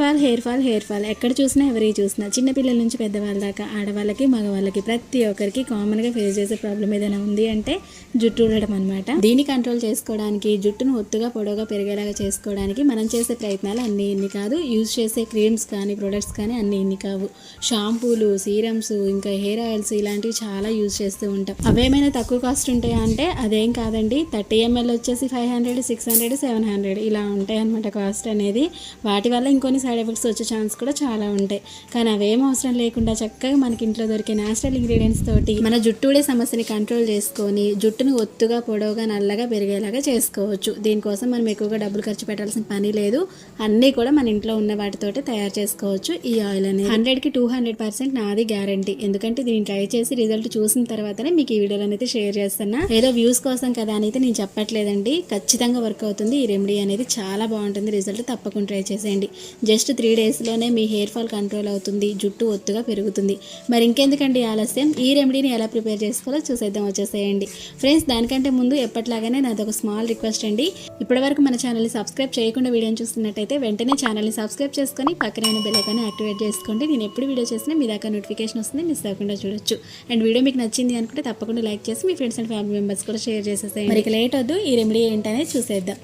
Fall hair fall hair fall. ఎక్కడ చూసినా ఎవరికి చూసినా చిన్నపిల్లల నుంచి పెద్దవాళ్ళ దాకా ఆడవాళ్ళకి మగవాళ్ళకి ప్రతి ఒక్కరికి కామన్గా ఫేస్ చేసే ప్రాబ్లం ఏదైనా ఉంది అంటే జుట్టు ఉండడం అనమాట దీన్ని కంట్రోల్ చేసుకోవడానికి జుట్టును ఒత్తుగా పొడవుగా పెరిగేలాగా చేసుకోవడానికి మనం చేసే ప్రయత్నాలు అన్ని ఇన్ని కాదు. యూజ్ చేసే క్రీమ్స్ కానీ ప్రొడక్ట్స్ కానీ అన్ని ఇన్ని కావు. షాంపూలు సీరమ్స్ ఇంకా హెయిర్ ఆయిల్స్ ఇలాంటివి చాలా యూజ్ చేస్తూ ఉంటాం. అవేమైనా తక్కువ కాస్ట్ ఉంటాయా అంటే అదేం కాదండి. థర్టీ ఎంఎల్ వచ్చేసి five hundred six hundred seven hundred ఇలా ఉంటాయి అనమాట కాస్ట్ అనేది. వాటి వల్ల ఇంకొన్ని సైడ్ ఎఫెక్ట్స్ వచ్చే ఛాన్స్ కూడా చాలా ఉంటాయి. కానీ అవేం అవసరం లేకుండా చక్కగా మనకి ఇంట్లో దొరికే న్యాచురల్ ఇంగ్రీడియంట్స్ తోటి మన జుట్టుడే సమస్యని కంట్రోల్ చేసుకొని జుట్టును ఒత్తుగా పొడవుగా నల్లగా పెరిగేలాగా చేసుకోవచ్చు. దీనికోసం మనం ఎక్కువగా డబ్బులు ఖర్చు పెట్టాల్సిన పని లేదు. అన్నీ కూడా మన ఇంట్లో ఉన్న వాటితోటి తయారు చేసుకోవచ్చు ఈ ఆయిల్ అనేది. హండ్రెడ్కి టూ హండ్రెడ్ పర్సెంట్ నాది గ్యారంటీ ఎందుకంటే దీన్ని ట్రై చేసి రిజల్ట్ చూసిన తర్వాతనే మీకు ఈ వీడియోలో అయితే షేర్ చేస్తున్నా. ఏదో వ్యూస్ కోసం కదా అని అయితే నేను చెప్పట్లేదండి. ఖచ్చితంగా వర్క్ అవుతుంది. ఈ రెమెడీ అనేది చాలా బాగుంటుంది. రిజల్ట్ తప్పకుండా ట్రై చేసేయండి. జస్ట్ త్రీ డేస్లోనే మీ హెయిర్ ఫాల్ కంట్రోల్ అవుతుంది జుట్టు ఒత్తుగా పెరుగుతుంది. మరి ఇంకెందుకండి ఆలస్యం? ఈ రెమెడీని ఎలా ప్రిపేర్ చేసుకోవాలో చూసేద్దాం వచ్చేసేయండి. ఫ్రెండ్స్ దానికంటే ముందు ఎప్పటిలాగానే నాది ఒక స్మాల్ రిక్వెస్ట్ అండి. ఇప్పటివరకు మన ఛానల్ని సబ్స్క్రైబ్ చేయకుండా వీడియోని చూస్తున్నట్టయితే వెంటనే ఛానల్ని సబ్స్క్రైబ్ చేసుకొని పక్కన బెల్ యాక్టివేట్ చేసుకోండి. నేను ఎప్పుడు వీడియో చేసినా మీ దాకా నోటిఫికేషన్ వస్తుంది మిస్ అవ్వకుండా చూడొచ్చు. అండ్ వీడియో మీకు నచ్చింది అనుకుంటే తప్పకుండా లైక్ చేసి మీ ఫ్రెండ్స్ అండ్ ఫ్యామిలీ మెంబర్స్ కూడా షేర్ చేసేసాయి మరి లేట్ వద్దు ఈ రెమెడీ ఏంటనేది చూసేద్దాం.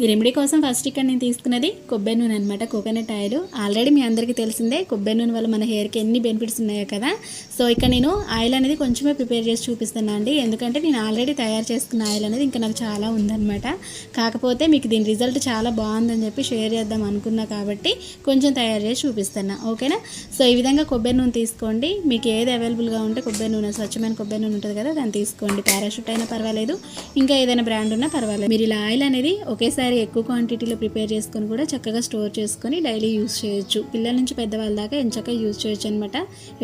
ఈ రెమెడీ కోసం ఫస్ట్ ఇక్కడ నేను తీసుకున్నది కొబ్బరి నూనె అనమాట కోకోనట్ ఆయిల్. ఆల్రెడీ మీ అందరికీ తెలిసిందే కొబ్బరి నూనె వల్ల మన హెయిర్కి ఎన్ని బెనిఫిట్స్ ఉన్నాయో కదా. సో ఇక్కడ నేను ఆయిల్ అనేది కొంచెమే ప్రిపేర్ చేసి చూపిస్తున్నా అండి. ఎందుకంటే నేను ఆల్రెడీ తయారు చేసుకున్న ఆయిల్ అనేది ఇంకా నాకు చాలా ఉందన్నమాట. కాకపోతే మీకు దీని రిజల్ట్ చాలా బాగుందని చెప్పి షేర్ చేద్దాం అనుకున్నా కాబట్టి కొంచెం తయారు చేసి చూపిస్తున్నా. ఓకేనా సో ఈ విధంగా కొబ్బరి నూనె తీసుకోండి. మీకు ఏది అవైలబుల్గా ఉంటే కొబ్బరి నూనె స్వచ్ఛమైన కొబ్బరి నూనె ఉంటుంది కదా దాన్ని తీసుకోండి. పారాషూట్ అయినా పర్వాలేదు. ఇంకా ఏదైనా బ్రాండ్ ఉన్నా పర్వాలేదు. మీరు ఇలా ఆయిల్ అనేది ఒకేసారి ఎక్కువ క్వాంటిటీలో ప్రిపేర్ చేసుకొని కూడా చక్కగా స్టోర్ చేసుకొని డైలీ యూస్ చేయొచ్చు. పిల్లల నుంచి పెద్దవాళ్ళ దాకా ఎంచక్క యూస్ చేయొచ్చు అనమాట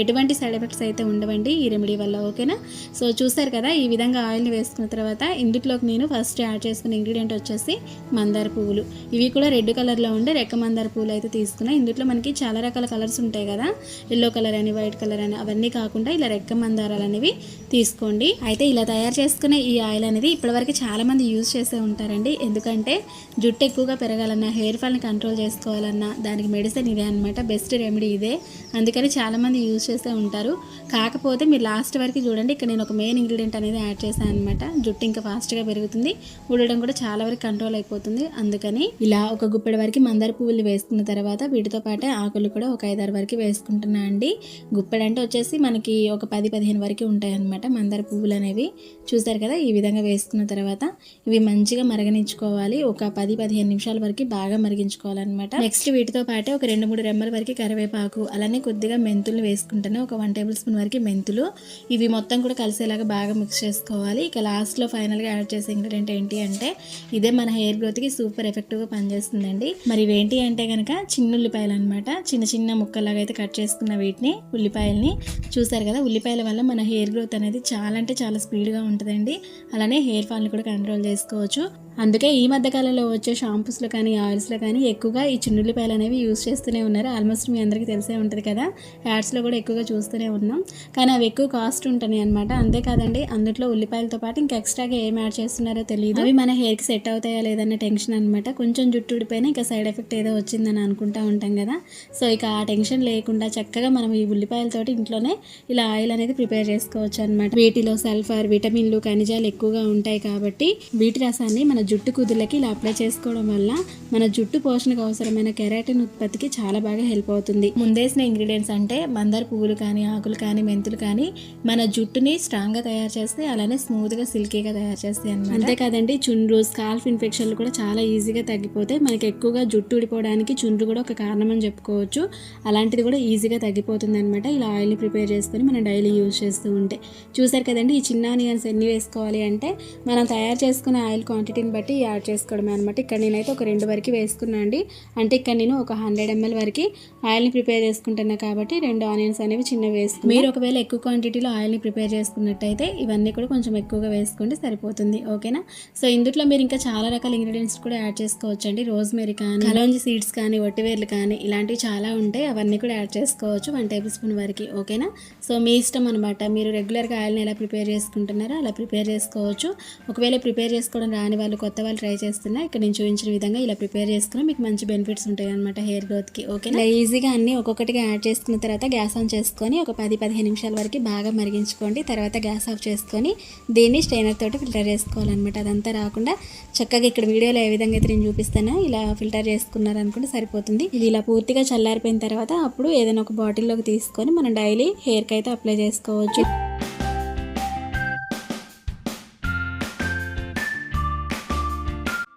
ఎటువంటి సైడ్ ఎఫెక్ట్స్ అయితే ఉండవండి ఈ రెమెడీ వల్ల ఓకేనా సో చూస్తారు కదా ఈ విధంగా ఆయిల్ని వేసుకున్న తర్వాత ఇందులోకి నేను ఫస్ట్ యాడ్ చేసుకున్న ఇంగ్రీడియంట్ వచ్చేసి మందార పువ్వులు. ఇవి కూడా రెడ్ కలర్లో ఉండే రెక్క మందార పువ్వులు అయితే తీసుకున్నా. ఇందులో మనకి చాలా రకాల కలర్స్ ఉంటాయి కదా. ఎల్లో కలర్ అని వైట్ కలర్ అని అవన్నీ కాకుండా ఇలా రెక్క మందారాలు అనేవి తీసుకోండి. అయితే ఇలా తయారు చేసుకునే ఈ ఆయిల్ అనేది ఇప్పటివరకు చాలామంది యూజ్ చేసే ఉంటారండి. ఎందుకంటే జుట్టు ఎక్కువగా పెరగాలన్నా హెయిర్ ఫాల్ని కంట్రోల్ చేసుకోవాలన్నా దానికి మెడిసిన్ ఇదే అనమాట బెస్ట్ రెమెడీ ఇదే. అందుకని చాలామంది యూజ్ చేస్తూ ఉంటారు. కాకపోతే మీరు లాస్ట్ వరకు చూడండి ఇక్కడ నేను ఒక మెయిన్ ఇంగ్రీడియంట్ అనేది యాడ్ చేశాను అనమాట జుట్టు ఇంకా ఫాస్ట్గా పెరుగుతుంది. ఊడడం కూడా చాలా వరకు కంట్రోల్ అయిపోతుంది. అందుకని ఇలా ఒక గుప్పెడు వరకు మందార పువ్వులు వేసుకున్న తర్వాత వీటితో పాటే ఆకులు కూడా ఒక ఐదారు వరకు వేసుకుంటున్నా అండి. గుప్పెడు అంటే వచ్చేసి మనకి ఒక పది పదిహేను వరకు ఉంటాయి అనమాట మందార పువ్వులు అనేవి. చూసారు కదా? ఈ విధంగా వేసుకున్న తర్వాత ఇవి మంచిగా మరగనించుకోవాలి ఒక పది పదిహేను నిమిషాల వరకు బాగా మరిగించుకోవాలన్నమాట. నెక్స్ట్ వీటితో పాటే ఒక రెండు మూడు రెమ్మల వరకు కరివేపాకు అలానే కొద్దిగా మెంతులు వేసుకుంటాను. ఒక వన్ టేబుల్ స్పూన్ వరకు మెంతులు. ఇవి మొత్తం కూడా కలిసేలాగా బాగా మిక్స్ చేసుకోవాలి. ఇక లాస్ట్లో ఫైనల్గా యాడ్ చేసే ఇంగ్రీడియంట్ ఏంటి అంటే ఇదే మన హెయిర్ గ్రోత్కి సూపర్ ఎఫెక్టివ్గా పనిచేస్తుందండి. మరి ఇవేంటి అంటే కనుక చిన్న ఉల్లిపాయలు అనమాట చిన్న చిన్న ముక్కలాగా అయితే కట్ చేసుకున్న వీటిని ఉల్లిపాయల్ని చూసారు కదా ఉల్లిపాయల వల్ల మన హెయిర్ గ్రోత్ అనేది చాలా అంటే చాలా స్పీడ్గా ఉంటుందండి. అలానే హెయిర్ ఫాల్ని కూడా కంట్రోల్ చేసుకోవచ్చు. అందుకే ఈ మధ్యకాలంలో వచ్చే షాంపూస్లో కానీ ఆయిల్స్లో కానీ ఎక్కువగా ఈ చిన్నుల్లిపాయలు అనేవి యూస్ చేస్తూనే ఉన్నారు. ఆల్మోస్ట్ మీ అందరికీ తెలిసే ఉంటుంది కదా. యాడ్స్లో కూడా ఎక్కువగా చూస్తూనే ఉన్నాం. కానీ అవి ఎక్కువ కాస్ట్ ఉంటాయి అనమాట అంతేకాదండి అందులో ఉల్లిపాయలతో పాటు ఇంకా ఎక్స్ట్రాగా ఏం యాడ్ చేస్తున్నారో తెలియదు అవి మన హెయిర్కి సెట్ అవుతాయా లేదన్న టెన్షన్ అనమాట కొంచెం జుట్టు ఊడిపోయినా ఇంకా సైడ్ ఎఫెక్ట్ ఏదో వచ్చిందని అనుకుంటా ఉంటాం కదా. సో ఇక ఆ టెన్షన్ లేకుండా చక్కగా మనం ఈ ఉల్లిపాయలతోటి ఇంట్లోనే ఇలా ఆయిల్ అనేది ప్రిపేర్ చేసుకోవచ్చు అనమాట వీటిలో సల్ఫర్ విటమిన్లు ఖనిజాలు ఎక్కువగా ఉంటాయి కాబట్టి వీటి రసాన్ని మన జుట్టు కుదులకి ఇలా అప్లై చేసుకోవడం వల్ల మన జుట్టు పోషణకు అవసరమైన కెరాటిన్ ఉత్పత్తికి చాలా బాగా హెల్ప్ అవుతుంది. ముందేసిన ఇంగ్రీడియంట్స్ అంటే మందార పువ్వులు కానీ ఆకులు కానీ మెంతులు కానీ మన జుట్టుని స్ట్రాంగ్గా తయారు చేస్తే అలానే స్మూత్గా సిల్కీగా తయారు చేస్తాయి అన్నమాట. అంతేకాదండి చుండ్రు స్కాల్ఫ్ ఇన్ఫెక్షన్లు కూడా చాలా ఈజీగా తగ్గిపోతాయి మనకి ఎక్కువగా జుట్టు ఊడిపోవడానికి చుండ్రు కూడా ఒక కారణం అని చెప్పుకోవచ్చు. అలాంటిది కూడా ఈజీగా తగ్గిపోతుంది అనమాట ఇలా ఆయిల్ని ప్రిపేర్ చేసుకొని మనం డైలీ యూజ్ చేస్తూ ఉంటే. చూసారు కదండి ఈ చిన్న ఆనియన్స్ ఎన్ని వేసుకోవాలి అంటే మనం తయారు చేసుకున్న ఆయిల్ క్వాంటిటీని బట్టి యాడ్ చేసుకోవడమే అనమాట ఇక్కడ నేనైతే ఒక రెండు వరకు వేసుకున్నా అండి. అంటే ఇక్కడ నేను ఒక హండ్రెడ్ ఎంఎల్ వరకు ఆయిల్ని ప్రిపేర్ చేసుకుంటున్నా కాబట్టి రెండు ఆనియన్స్ అనేవి చిన్నవి వేసుకుని మీరు ఒకవేళ ఎక్కువ క్వాంటిటీలో ఆయిల్ని ప్రిపేర్ చేసుకున్నట్టయితే ఇవన్నీ కూడా కొంచెం ఎక్కువగా వేసుకోండి సరిపోతుంది. ఓకేనా సో ఇందులో మీరు ఇంకా చాలా రకాల ఇంగ్రీడియంట్స్ కూడా యాడ్ చేసుకోవచ్చు అండి రోజ్మెరీ కానీ కలోంజి సీడ్స్ కానీ ఒట్టివేర్లు కానీ ఇలాంటివి చాలా ఉంటాయి. అవన్నీ కూడా యాడ్ చేసుకోవచ్చు వన్ టేబుల్ స్పూన్ వరకు. ఓకేనా సో మీ ఇష్టం అనమాట మీరు రెగ్యులర్గా ఆయిల్ని ఎలా ప్రిపేర్ చేసుకుంటున్నారో అలా ప్రిపేర్ చేసుకోవచ్చు. ఒకవేళ ప్రిపేర్ చేసుకోవడం రాని వాళ్ళు కొత్త వాళ్ళు ట్రై చేస్తున్నా ఇక్కడ నేను చూపించిన విధంగా ఇలా ప్రిపేర్ చేసుకుని మీకు మంచి బెనిఫిట్స్ ఉంటాయి అనమాట హెయిర్ గ్రోత్కి ఓకే ఇలా ఈజీగా అన్ని ఒక్కొక్కటిగా యాడ్ చేసుకున్న తర్వాత గ్యాస్ ఆన్ చేసుకొని ఒక పది పదిహేను నిమిషాల వరకు బాగా మరిగించుకోండి. తర్వాత గ్యాస్ ఆఫ్ చేసుకొని దీన్ని స్ట్రైనర్ తోటి ఫిల్టర్ చేసుకోవాలన్నమాట. అదంతా రాకుండా చక్కగా ఇక్కడ వీడియోలో ఏ విధంగా అయితే నేను చూపిస్తానో ఇలా ఫిల్టర్ చేసుకున్నారనుకుంటే సరిపోతుంది. ఇది ఇలా పూర్తిగా చల్లారిపోయిన తర్వాత అప్పుడు ఏదైనా ఒక బాటిల్లోకి తీసుకొని మనం డైలీ హెయిర్కి అయితే అప్లై చేసుకోవచ్చు.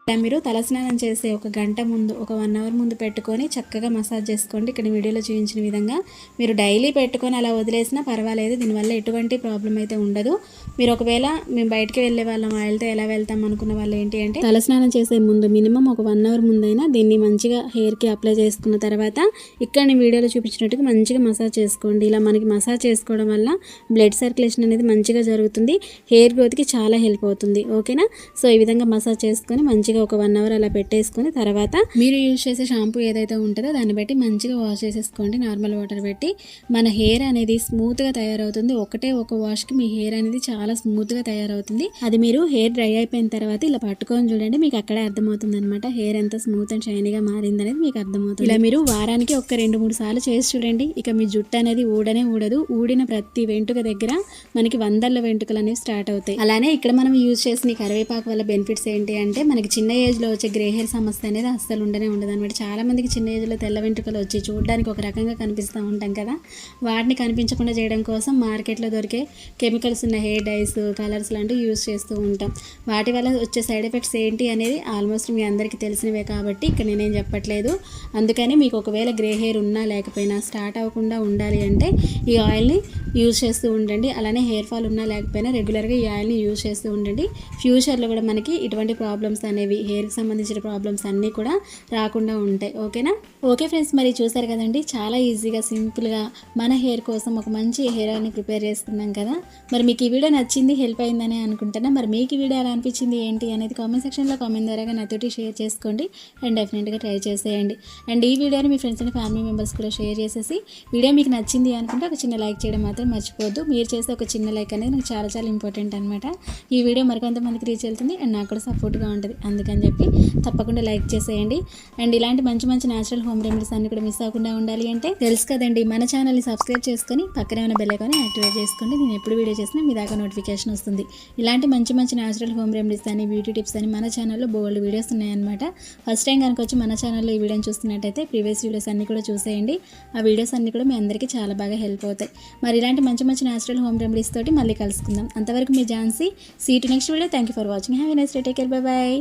ఇలా మీరు తలస్నానం చేసే ఒక గంట ముందు ఒక వన్ అవర్ ముందు పెట్టుకొని చక్కగా మసాజ్ చేసుకోండి. ఇక్కడ వీడియోలో చూపించిన విధంగా మీరు డైలీ పెట్టుకొని అలా వదిలేసినా పర్వాలేదు. దీనివల్ల ఎటువంటి ప్రాబ్లం అయితే ఉండదు. మీరు ఒకవేళ మేము బయటికి వెళ్ళే వాళ్ళం ఆయిల్తో ఎలా వెళ్తాం అనుకున్న వాళ్ళు ఏంటి అంటే తలస్నానం చేసే ముందు మినిమం ఒక వన్ అవర్ ముందైనా దీన్ని మంచిగా హెయిర్కి అప్లై చేసుకున్న తర్వాత ఇక్కడ నేను వీడియోలో చూపించినట్టుగా మంచిగా మసాజ్ చేసుకోండి. ఇలా మనకి మసాజ్ చేసుకోవడం వల్ల బ్లడ్ సర్క్యులేషన్ అనేది మంచిగా జరుగుతుంది. హెయిర్ గ్రోత్కి చాలా హెల్ప్ అవుతుంది. ఓకేనా? సో ఈ విధంగా మసాజ్ చేసుకొని మంచిగా ఒక వన్ అవర్ అలా పెట్టేసుకొని తర్వాత మీరు యూజ్ చేసే షాంపూ ఏదైతే ఉంటుందో దాన్ని బట్టి మంచిగా వాష్ చేసేసుకోండి. నార్మల్ వాటర్ పెట్టి మన హెయిర్ అనేది స్మూత్గా తయారవుతుంది. ఒకటే ఒక వాష్కి మీ హెయిర్ అనేది చాలా స్మూత్గా తయారవుతుంది. అది మీరు హెయిర్ డ్రై అయిపోయిన తర్వాత ఇలా పట్టుకొని చూడండి మీకు అక్కడే అర్థమవుతుంది అనమాట హెయిర్ ఎంత స్మూత్ అండ్ షైనీగా మారింది అనేది మీకు అర్థమవుతుంది. ఇలా మీరు వారానికి ఒక రెండు మూడు సార్లు చేసి చూడండి. ఇక మీ జుట్టు అనేది ఊడనే ఊడదు. ఊడిన ప్రతి వెంట్రుక దగ్గర మనకి వందల వెంట్రుకలు అనేవి స్టార్ట్ అవుతాయి. అలానే ఇక్కడ మనం యూజ్ చేసిన కరివేపాకు వల్ల బెనిఫిట్స్ ఏంటి అంటే మనకి చిన్న చిన్న ఏజ్లో వచ్చే గ్రే హెయిర్ సమస్య అనేది అస్సలు ఉండనే ఉండదు అనమాట చాలా మందికి చిన్న ఏజ్లో తెల్ల వెంట్రుకలు వచ్చి చూడడానికి ఒక రకంగా కనిపిస్తూ ఉంటాం కదా. వాటిని కనిపించకుండా చేయడం కోసం మార్కెట్లో దొరికే కెమికల్స్ ఉన్న హెయిర్ డైస్ కలర్స్ లాంటివి యూజ్ చేస్తూ ఉంటాం. వాటి వల్ల వచ్చే సైడ్ ఎఫెక్ట్స్ ఏంటి అనేది ఆల్మోస్ట్ మీ అందరికీ తెలిసినవే కాబట్టి ఇక్కడ నేనేం చెప్పట్లేదు. అందుకని మీకు ఒకవేళ గ్రే హెయిర్ ఉన్నా లేకపోయినా స్టార్ట్ అవ్వకుండా ఉండాలి అంటే ఈ ఆయిల్ని యూజ్ చేస్తూ ఉండండి. అలానే హెయిర్ ఫాల్ ఉన్నా లేకపోయినా రెగ్యులర్గా ఈ ఆయిల్ని యూజ్ చేస్తూ ఉండండి. ఫ్యూచర్లో కూడా మనకి ఇటువంటి ప్రాబ్లమ్స్ అనేవి హెయిర్కి సంబంధించిన ప్రాబ్లమ్స్ అన్నీ కూడా రాకుండా ఉంటాయి. ఓకేనా ఓకే ఫ్రెండ్స్ మరి చూసారు కదండి? చాలా ఈజీగా సింపుల్గా మన హెయిర్ కోసం ఒక మంచి హెయిర్ ఆయిల్ని ప్రిపేర్ చేసుకున్నాం కదా? మరి మీకు ఈ వీడియో నచ్చింది హెల్ప్ అయిందని అనుకుంటున్నా. మరి మీకు ఈ వీడియో ఎలా అనిపించింది ఏంటి అనేది కామెంట్ సెక్షన్లో కామెంట్ ద్వారా నాతోటి షేర్ చేసుకోండి అండ్ డెఫినెట్గా ట్రై చేసేయండి. అండ్ ఈ వీడియోని మీ ఫ్రెండ్స్ అండ్ ఫ్యామిలీ మెంబర్స్ కూడా షేర్ చేసేసి వీడియో మీకు నచ్చింది అనుకుంటే ఒక చిన్న లైక్ చేయడం మాత్రం మర్చిపోద్దు మీరు చేసే ఒక చిన్న లైక్ అనేది నాకు చాలా చాలా ఇంపార్టెంట్ అనమాట ఈ వీడియో మరికొంతమందికి రీచ్ వెళ్తుంది అండ్ నాకు కూడా సపోర్ట్గా ఉంటుంది. అందుకని చెప్పి తప్పకుండా లైక్ చేసేయండి. అండ్ ఇలాంటి మంచి మంచి న్యాచురల్ హోమ్ రెమెడీస్ అన్ని కూడా మిస్ అవ్వకుండా ఉండాలి అంటే తెలుసు కదండి మన ఛానల్ని సబ్స్క్రైబ్ చేసుకొని పక్కనే ఉన్న బెల్ యాక్టివేట్ చేసుకోండి. నేను ఎప్పుడు వీడియో చేసినా మీ దాకా నోటిఫికేషన్ వస్తుంది. ఇలాంటి మంచి మంచి న్యాచురల్ హోమ్ రెమెడీస్ అని బ్యూటీ టిప్స్ అని మన ఛానల్లో బోల్డ్ వీడియోస్ ఉన్నాయన్నమాట. ఫస్ట్ టైం కనుక వచ్చి మన ఛానల్లో ఈ వీడియోని చూస్తున్నట్టయితే ప్రీవియస్ వీడియోస్ అన్ని కూడా చూసేయండి. ఆ వీడియోస్ అన్ని కూడా మీ అందరికీ చాలా బాగా హెల్ప్ అవుతాయి. మరి ఇలాంటి మంచి మంచి న్యాచురల్ హోమ్ రెమెడీస్ తోటి మళ్ళీ కలుసుకుందాం. అంతవరకు మీ Jhansi seat next video thank you for watching have next day take care bye bye